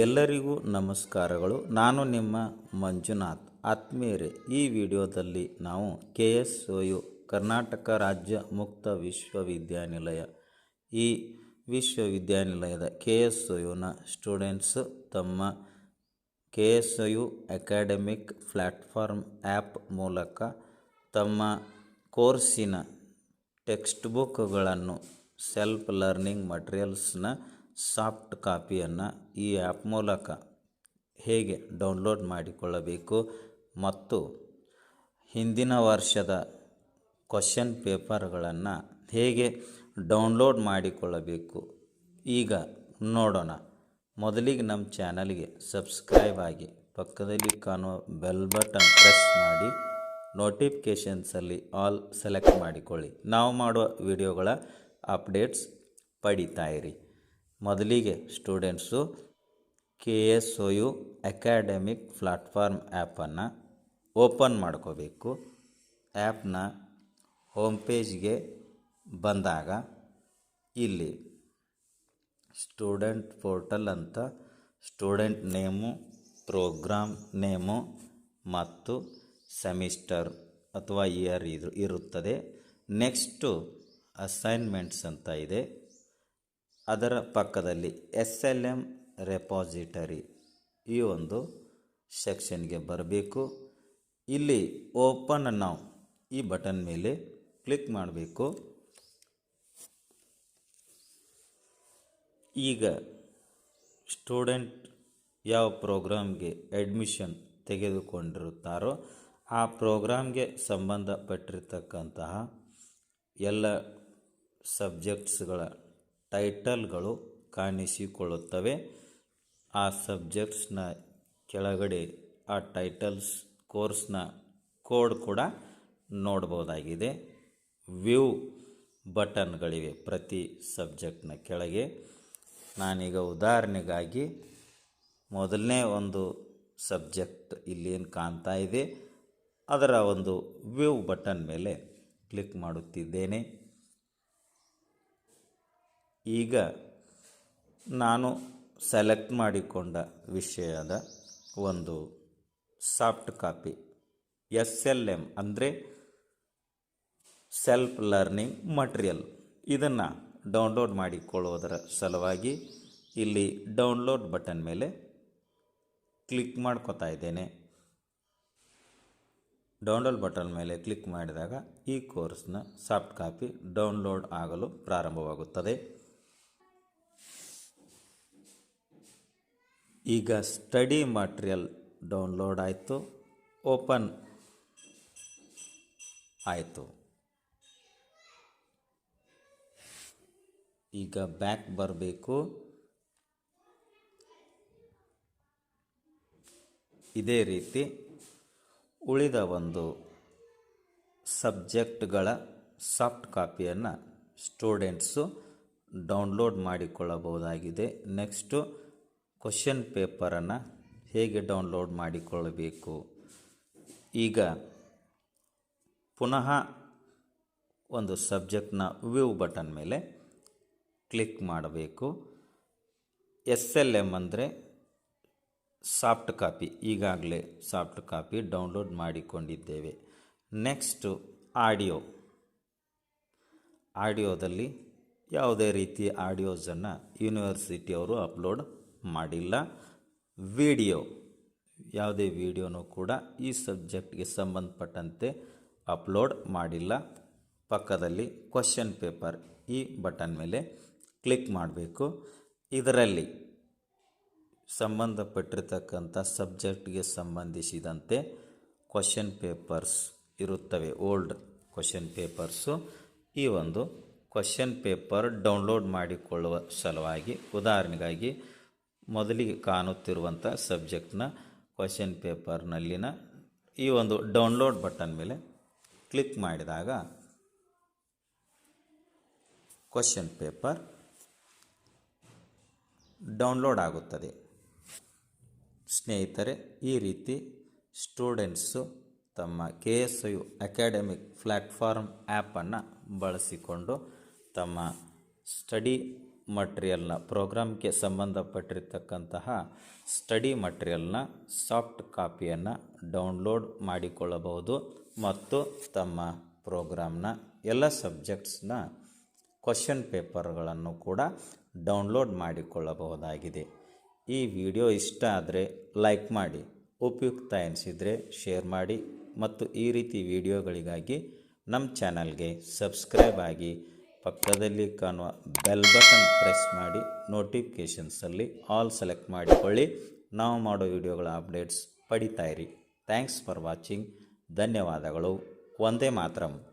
ಎಲ್ಲರಿಗೂ ನಮಸ್ಕಾರಗಳು. ನಾನು ನಿಮ್ಮ ಮಂಜುನಾಥ್. ಆತ್ಮೀಯರೇ, ಈ ವಿಡಿಯೋದಲ್ಲಿ ನಾವು K S O U Karnataka ರಾಜ್ಯ ಮುಕ್ತ ವಿಶ್ವವಿದ್ಯಾನಿಲಯ, ಈ ವಿಶ್ವವಿದ್ಯಾನಿಲಯದ ಕೆ ಎಸ್ ಒ ಯುನ ಸ್ಟೂಡೆಂಟ್ಸ್ ತಮ್ಮ K S O U academic platform app ಮೂಲಕ ತಮ್ಮ ಕೋರ್ಸಿನ ಟೆಕ್ಸ್ಟ್ ಬುಕ್ಗಳನ್ನು ಸೆಲ್ಫ್ ಲರ್ನಿಂಗ್ ಮಟೀರಿಯಲ್ಸ್ನ ಸಾಫ್ಟ್ ಕಾಪಿಯನ್ನು ಈ ಆ್ಯಪ್ ಮೂಲಕ ಹೇಗೆ ಡೌನ್ಲೋಡ್ ಮಾಡಿಕೊಳ್ಳಬೇಕು ಮತ್ತು ಹಿಂದಿನ ವರ್ಷದ ಕ್ವಶನ್ ಪೇಪರ್ಗಳನ್ನು ಹೇಗೆ ಡೌನ್ಲೋಡ್ ಮಾಡಿಕೊಳ್ಳಬೇಕು? ಈಗ ನೋಡೋಣ. ಮೊದಲಿಗೆ ನಮ್ಮ ಚಾನಲ್ಗೆ ಸಬ್ಸ್ಕ್ರೈಬ್ ಆಗಿ ಪಕ್ಕದಲ್ಲಿ ಕಾಣುವ ಬೆಲ್ ಬಟನ್ ಪ್ರೆಸ್ ಮಾಡಿ, ನೋಟಿಫಿಕೇಷನ್ಸಲ್ಲಿ ಆಲ್ ಸೆಲೆಕ್ಟ್ ಮಾಡಿಕೊಳ್ಳಿ. ನಾವು ಮಾಡುವ ವಿಡಿಯೋಗಳ ಅಪ್ಡೇಟ್ಸ್ ಪಡಿತಾ ಇರಿ. ಮೊದಲಿಗೆ students K S O U academic platform ಆ್ಯಪನ್ನು ಓಪನ್ ಮಾಡ್ಕೋಬೇಕು. ಆ್ಯಪ್ನ ಹೋಮ್ ಪೇಜ್ಗೆ ಬಂದಾಗ ಇಲ್ಲಿ ಸ್ಟೂಡೆಂಟ್ ಪೋರ್ಟಲ್ ಅಂತ ಸ್ಟೂಡೆಂಟ್ ನೇಮು ಪ್ರೋಗ್ರಾಮ್ ನೇಮು ಮತ್ತು ಸೆಮಿಸ್ಟರ್ ಅಥವಾ ಇಯರ್ ಇದು ಇರುತ್ತದೆ. ನೆಕ್ಸ್ಟು ಅಸೈನ್ಮೆಂಟ್ಸ್ ಅಂತ ಇದೆ. ಅದರ ಪಕ್ಕದಲ್ಲಿ ಎಸ್ ಎಲ್ ಎಂ ರೆಪಾಸಿಟರಿ ಈ ಒಂದು ಸೆಕ್ಷನ್ಗೆ ಬರಬೇಕು. ಇಲ್ಲಿ ಓಪನ್ ನಾವು ಈ ಬಟನ್ ಮೇಲೆ ಕ್ಲಿಕ್ ಮಾಡಬೇಕು. ಈಗ ಸ್ಟೂಡೆಂಟ್ ಯಾವ ಪ್ರೋಗ್ರಾಮ್ಗೆ ಅಡ್ಮಿಷನ್ ತೆಗೆದುಕೊಂಡಿರುತ್ತಾರೋ ಆ ಪ್ರೋಗ್ರಾಮ್ಗೆ ಸಂಬಂಧಪಟ್ಟಿರ್ತಕ್ಕಂತಹ ಎಲ್ಲ ಸಬ್ಜೆಕ್ಟ್ಸ್ಗಳ ಟೈಟಲ್ಗಳು ಕಾಣಿಸಿಕೊಳ್ಳುತ್ತವೆ. ಆ ಸಬ್ಜೆಕ್ಟ್ಸ್ನ ಕೆಳಗಡೆ, ಆ ಟೈಟಲ್ಸ್ ಕೋರ್ಸ್ನ ಕೋಡ್ ಕೂಡ ನೋಡ್ಬೋದಾಗಿದೆ. ವ್ಯೂ ಬಟನ್ಗಳಿವೆ ಪ್ರತಿ ಸಬ್ಜೆಕ್ಟ್ನ ಕೆಳಗೆ. ನಾನೀಗ ಉದಾಹರಣೆಗಾಗಿ ಮೊದಲನೇ ಒಂದು ಸಬ್ಜೆಕ್ಟ್ ಇಲ್ಲೇನು ಕಾಣ್ತಾ ಇದೆ. ಅದರ ಒಂದು ವ್ಯೂ ಬಟನ್ ಮೇಲೆ ಕ್ಲಿಕ್ ಮಾಡುತ್ತಿದ್ದೇನೆ. ಈಗ ನಾನು ಸೆಲೆಕ್ಟ್ ಮಾಡಿಕೊಂಡ ವಿಷಯದ ಒಂದು soft copy S L M ಅಂದರೆ ಸೆಲ್ಫ್ ಲರ್ನಿಂಗ್ ಮಟೀರಿಯಲ್ ಇದನ್ನು ಡೌನ್ಲೋಡ್ ಮಾಡಿಕೊಳ್ಳುವುದರ ಸಲುವಾಗಿ ಇಲ್ಲಿ ಡೌನ್ಲೋಡ್ ಬಟನ್ ಮೇಲೆ ಕ್ಲಿಕ್ ಮಾಡ್ಕೋತಾ ಇದ್ದೇನೆ. ಡೌನ್ಲೋಡ್ ಬಟನ್ ಮೇಲೆ ಕ್ಲಿಕ್ ಮಾಡಿದಾಗ ಈ ಕೋರ್ಸ್ನ ಸಾಫ್ಟ್ ಕಾಪಿ ಡೌನ್ಲೋಡ್ ಆಗಲು ಪ್ರಾರಂಭವಾಗುತ್ತದೆ. ಈಗ ಸ್ಟಡಿ ಮಟೀರಿಯಲ್ ಡೌನ್ಲೋಡ್ ಆಯಿತು, ಓಪನ್ ಆಯಿತು. ಈಗ ಬ್ಯಾಕ್ ಬರಬೇಕು. ಇದೇ ರೀತಿ ಉಳಿದ ಒಂದು ಸಬ್ಜೆಕ್ಟ್ಗಳ ಸಾಫ್ಟ್ ಕಾಪಿಯನ್ನು ಸ್ಟೂಡೆಂಟ್ಸು ಡೌನ್ಲೋಡ್ ಮಾಡಿಕೊಳ್ಳಬಹುದಾಗಿದೆ. ನೆಕ್ಸ್ಟು ಕ್ವಶನ್ ಪೇಪರನ್ನು ಹೇಗೆ ಡೌನ್ಲೋಡ್ ಮಾಡಿಕೊಳ್ಳಬೇಕು? ಈಗ ಪುನಃ ಒಂದು ಸಬ್ಜೆಕ್ಟ್ನ ವ್ಯೂ ಬಟನ್ ಮೇಲೆ ಕ್ಲಿಕ್ ಮಾಡಬೇಕು. ಎಸ್ ಎಲ್ ಎಂ ಅಂದರೆ ಸಾಫ್ಟ್ ಕಾಪಿ ಈಗಾಗಲೇ ಸಾಫ್ಟ್ ಕಾಪಿ ಡೌನ್ಲೋಡ್ ಮಾಡಿಕೊಂಡಿದ್ದೇವೆ. ನೆಕ್ಸ್ಟು ಆಡಿಯೋ ಆಡಿಯೋದಲ್ಲಿ ಯಾವುದೇ ರೀತಿ ಆಡಿಯೋಸನ್ನು ಯೂನಿವರ್ಸಿಟಿಯವರು ಅಪ್ಲೋಡ್ ಮಾಡಿಲ್ಲ. ವಿಡಿಯೋ, ಯಾವುದೇ ವಿಡಿಯೋನೂ ಕೂಡ ಈ ಸಬ್ಜೆಕ್ಟ್ಗೆ ಸಂಬಂಧಪಟ್ಟಂತೆ ಅಪ್ಲೋಡ್ ಮಾಡಿಲ್ಲ. ಪಕ್ಕದಲ್ಲಿ ಕ್ವಶನ್ ಪೇಪರ್ ಈ ಬಟನ್ ಮೇಲೆ ಕ್ಲಿಕ್ ಮಾಡಬೇಕು. ಇದರಲ್ಲಿ ಸಂಬಂಧಪಟ್ಟಿರ್ತಕ್ಕಂಥ ಸಬ್ಜೆಕ್ಟ್ಗೆ ಸಂಬಂಧಿಸಿದಂತೆ ಕ್ವಶನ್ ಪೇಪರ್ಸ್ ಇರುತ್ತವೆ, ಓಲ್ಡ್ ಕ್ವಶನ್ ಪೇಪರ್ಸು. ಈ ಒಂದು ಕ್ವಶನ್ ಪೇಪರ್ ಡೌನ್ಲೋಡ್ ಮಾಡಿಕೊಳ್ಳುವ ಸಲುವಾಗಿ, ಉದಾಹರಣೆಗಾಗಿ ಮೊದಲಿಗೆ ಕಾಣುತ್ತಿರುವಂಥ ಸಬ್ಜೆಕ್ಟ್ನ ಕ್ವಶನ್ ಪೇಪರ್ನಲ್ಲಿನ ಈ ಒಂದು ಡೌನ್ಲೋಡ್ ಬಟನ್ ಮೇಲೆ ಕ್ಲಿಕ್ ಮಾಡಿದಾಗ ಕ್ವಶನ್ ಪೇಪರ್ ಡೌನ್ಲೋಡ್ ಆಗುತ್ತದೆ. ಸ್ನೇಹಿತರೆ, ಈ ರೀತಿ ಸ್ಟೂಡೆಂಟ್ಸು ತಮ್ಮ K S U academic platform ಆ್ಯಪನ್ನು ಬಳಸಿಕೊಂಡು ತಮ್ಮ ಸ್ಟಡಿ ಮಟ್ರಿಯಲ್ನ ಪ್ರೋಗ್ರಾಮ್ಗೆ ಸಂಬಂಧಪಟ್ಟಿರ್ತಕ್ಕಂತಹ ಸ್ಟಡಿ ಮಟ್ರಿಯಲ್ನ ಸಾಫ್ಟ್ ಕಾಪಿಯನ್ನು ಡೌನ್ಲೋಡ್ ಮಾಡಿಕೊಳ್ಳಬಹುದು ಮತ್ತು ತಮ್ಮ ಪ್ರೋಗ್ರಾಮ್ನ ಎಲ್ಲ ಸಬ್ಜೆಕ್ಟ್ಸ್ನ ಕ್ವಶನ್ ಪೇಪರ್ಗಳನ್ನು ಕೂಡ ಡೌನ್ಲೋಡ್ ಮಾಡಿಕೊಳ್ಳಬಹುದಾಗಿದೆ. ಈ ವಿಡಿಯೋ ಇಷ್ಟ ಆದರೆ ಲೈಕ್ ಮಾಡಿ, ಉಪಯುಕ್ತ ಎನಿಸಿದರೆ ಶೇರ್ ಮಾಡಿ ಮತ್ತು ಈ ರೀತಿ ವಿಡಿಯೋಗಳಿಗಾಗಿ ನಮ್ಮ ಚಾನಲ್ಗೆ ಸಬ್ಸ್ಕ್ರೈಬ್ ಆಗಿ ಪಕ್ಕದಲ್ಲಿ ಕಾಣುವ ಬೆಲ್ ಬಟನ್ ಪ್ರೆಸ್ ಮಾಡಿ ನೋಟಿಫಿಕೇಷನ್ಸಲ್ಲಿ ಆಲ್ ಸೆಲೆಕ್ಟ್ ಮಾಡಿಕೊಳ್ಳಿ. ನಾವು ಮಾಡೋ ವಿಡಿಯೋಗಳ ಅಪ್ಡೇಟ್ಸ್ ಪಡಿತಾ ಇರಿ. Thanks for watching. ಧನ್ಯವಾದಗಳು. ಒಂದೇ ಮಾತರಂ.